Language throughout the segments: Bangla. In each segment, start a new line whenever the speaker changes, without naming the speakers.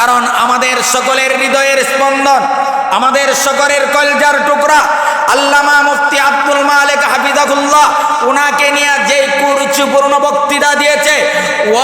কারণ আমাদের সকলের হৃদয়ের স্পন্দন, আমাদের সকলের কলজার টুকরা আল্লামা মুফতি আব্দুল মালিক হাফিজাকুল্লাহ ওনাকে নিয়ে কুরুচিপূর্ণ বক্তৃতা দিয়েছে।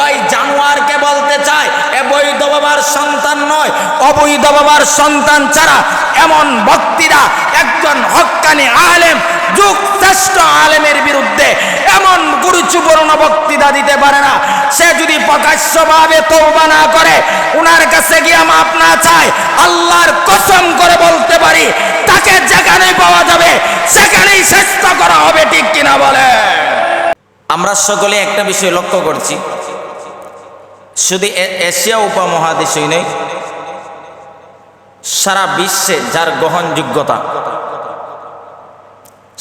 ওই জানোয়ারকে বলতে চায় এ বৈধ বাবার সন্তান নয়, অবৈধ বাবার সন্তান ছাড়া এমন বক্তৃতা একজন হক্কানি আলেম যুগ শ্রেষ্ঠ আলেমের বিরুদ্ধে এমন গুরুত্বপূর্ণ বক্তৃতা দিতে পারে না। সে যদি প্রকাশ্যভাবে তৌবা না করে, উনার কাছে গিয়ে মাপ না চায়, আল্লাহর কসম করে বলতে পারি, তাকে যেখানে পাওয়া যাবে, সেখানেই চেষ্টা করা। আমরা সকলে একটা বিষয় লক্ষ্য করছি। শুধু এশিয়া উপমহাদেশই নেই সারা বিশ্বে যার গ্রহণযোগ্যতা,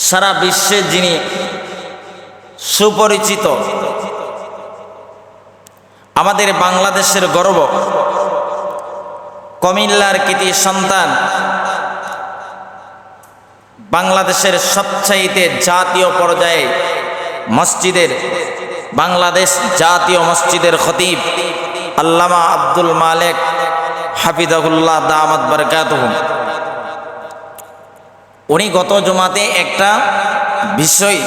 সারা বিশ্বে যিনি সুপরিচিত, আমাদের বাংলাদেশের গর্ব, কমিল্লার কৃতি সন্তান, বাংলাদেশের সবচাইতে জাতীয় পর্যায়ে মসজিদের বাংলাদেশ জাতীয় মসজিদের খতিব আল্লামা আব্দুল মালেক হাফিজাহুল্লাহ দামাত বরকাতহুম উনি গত জমাতে একটা বিষয়,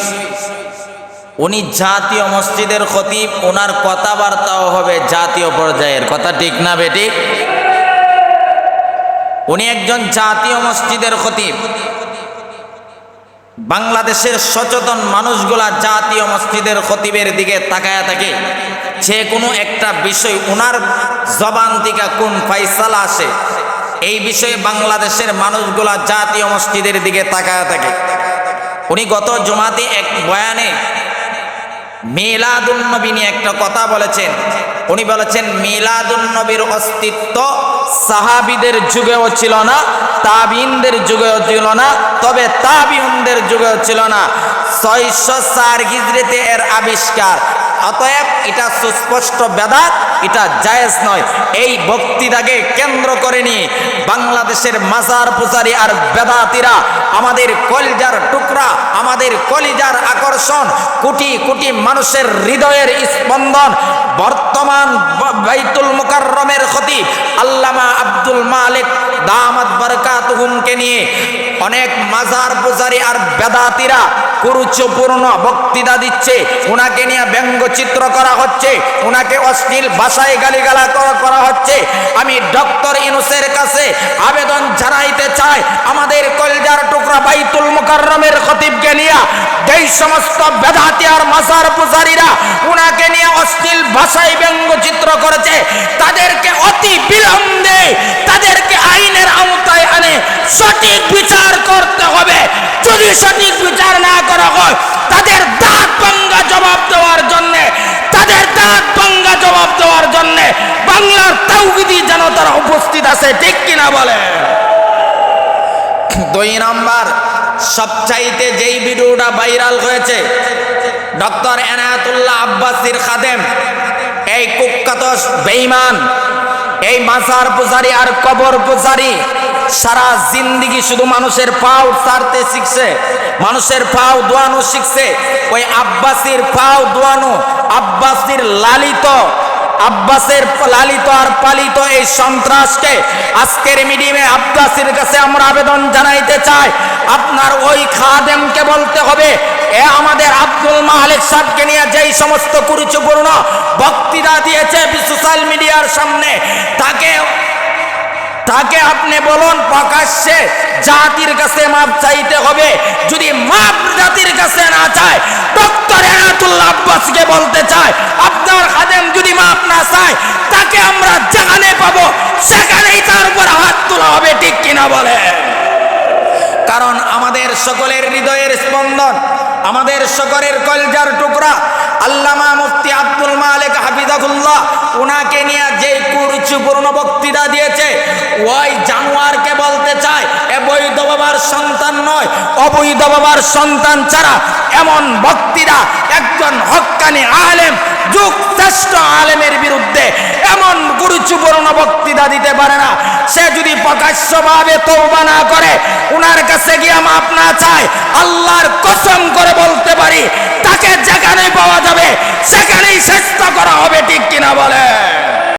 উনি জাতীয় মসজিদের খতিব ওনার কথাবার্তাও হবে জাতীয় পর্যায়ের। কথা ঠিক না বেটি? উনি একজন জাতীয় মসজিদের খতিব। বাংলাদেশের সচেতন মানুষগুলা জাতীয় মসজিদের খতিবের দিকে তাকায়া থাকে। যে কোনো একটা বিষয় ওনার জবান থেকে কোন ফাইসালা আসে, এই বিষয়ে বাংলাদেশের মানুষগুলা জাতীয় মসজিদের দিকে তাকায়া থাকে। উনি গত জমাতে এক বয়ানে মিলাদুন্নবী নিয়ে একটা কথা বলেছেন। উনি বলেছেন মিলাদুন্নবীর অস্তিত্ব সাহাবিদের যুগেও ছিল না, তাবিনদের যুগেও ছিল না, তবে তাবিউনদের যুগেও ছিল না। ছয়শো চার হিজড়িতে এর আবিষ্কার। অতএব এটা সুস্পষ্ট বেদাত, এটা জায়েজ নয়। এই বক্তৃতাকে কেন্দ্র করে নিয়ে বাংলাদেশের মাজার পূজারী আর বেদাতিরা, আমাদের কলিজার টুকরা, আমাদের কলিজার আকর্ষণ, কোটি কোটি মানুষের হৃদয়ের স্পন্দন, বর্তমান বাইতুল মুকাররমের আব্দুল মালিক দামাত বরকাতুহুমকে নিয়ে অনেক মাজার পূজারী আর বেদাতিরা কুরুচপূর্ণ বক্তৃতা দিচ্ছে। ওনাকে নিয়ে ব্যঙ্গচিত্র করা হচ্ছে। ওনাকে অশ্লীল ভাষায় গালিগালা করা হচ্ছে। আমি ডক্টর ইনুসের কাছে আবেদন জানাইতে চাই, আমাদের কলজার টুকরা বাইতুল মুকাররমের খতিবকে নিয়ে যেই সমস্ত বেদাতি আর মাজার পূজারীরা ওনাকে নিয়ে অশ্লীল ভাষায় ব্যঙ্গচিত্র করেছে, তাদেরকে সঠিক বিচার না করা হয়, তাদের দাঁত ভাঙ্গা জবাব দেওয়ার জন্য, তাদের দাঁত ভাঙ্গা জবাব দেওয়ার জন্য বাংলার তাওহিদি জনতারা উপস্থিত আছে, ঠিক কিনা বলে? দুই নাম্বার, সবচাইতে যেই ভিডিওটা ভাইরাল হয়েছে, ডক্টর এনায়াতুল্লাহ আব্বাসির খাদেম, এই কুখ্যাত বেইমান এই মাজার পূজারি আর কবর পূজারি সারা জিন্দিগি শুধু মানুষের পাও সারতে শিখছে। মানুষের পাও দোয়ানো শিখছে। ওই আব্বাসির পাও দোয়ানো, আব্বাসির লালিত, আব্বাসের লালিত আর পালিত এই সন্ত্রাসকে আজকের মিডিয়ামে আব্বাসের কাছে আমরা আবেদন জানাইতে চাই। আপনার ওই খাদেমকে বলতে হবে, এ আমাদের আব্দুল মালিক সাহেবকে নিয়ে যেই সমস্ত কুরুচিপূর্ণ বক্তৃতা দিয়েছে সোশ্যাল মিডিয়ার সামনে, তাকে তাকে আপনি বলুন, প্রকাশ্যে জাতির কাছে মাপ চাইতে হবে। যদি মাপ জাতির কাছে না চায়, ডক্টর এনাতুল্লাহ আব্বাসকে বলতে চায় আপনার খাদেম যদি মাপ না চায়, তাকে আমরা যেখানে পাবো, সেখানেই তার উপর হাত তোলা হবে, ঠিক কিনা বলে? কারণ আমাদের সকলের হৃদয়ের স্পন্দন, আমাদের সকলের কলজার টুকরা, আল্লামা মুফতি আব্দুল মালিক হাফিজাহুল্লাহ ওনাকে নিয়ে যে কুরুচিপূর্ণ বক্তৃতা দিয়েছে ওই জানোয়ারকে বলতে চায় এ বৈধ বাবার সন্তান নয়, অবৈধ বাবার সন্তান ছাড়া এমন বক্তৃতা একজন হক্কানি আলেম যুগ শ্রেষ্ঠ আলেমের বিরুদ্ধে এমন গুরুত্বপূর্ণ বক্তৃতা দিতে পারে না। সে যদি প্রকাশ্যভাবে তৌবা না করে, উনার কাছে গিয়ে মাপ না চায়, আল্লাহর কসম করে বলতে পারি, তাকে যেখানে পাওয়া যাবে, সেখানেই চেষ্টা করা হবে, ঠিক কিনা বলে?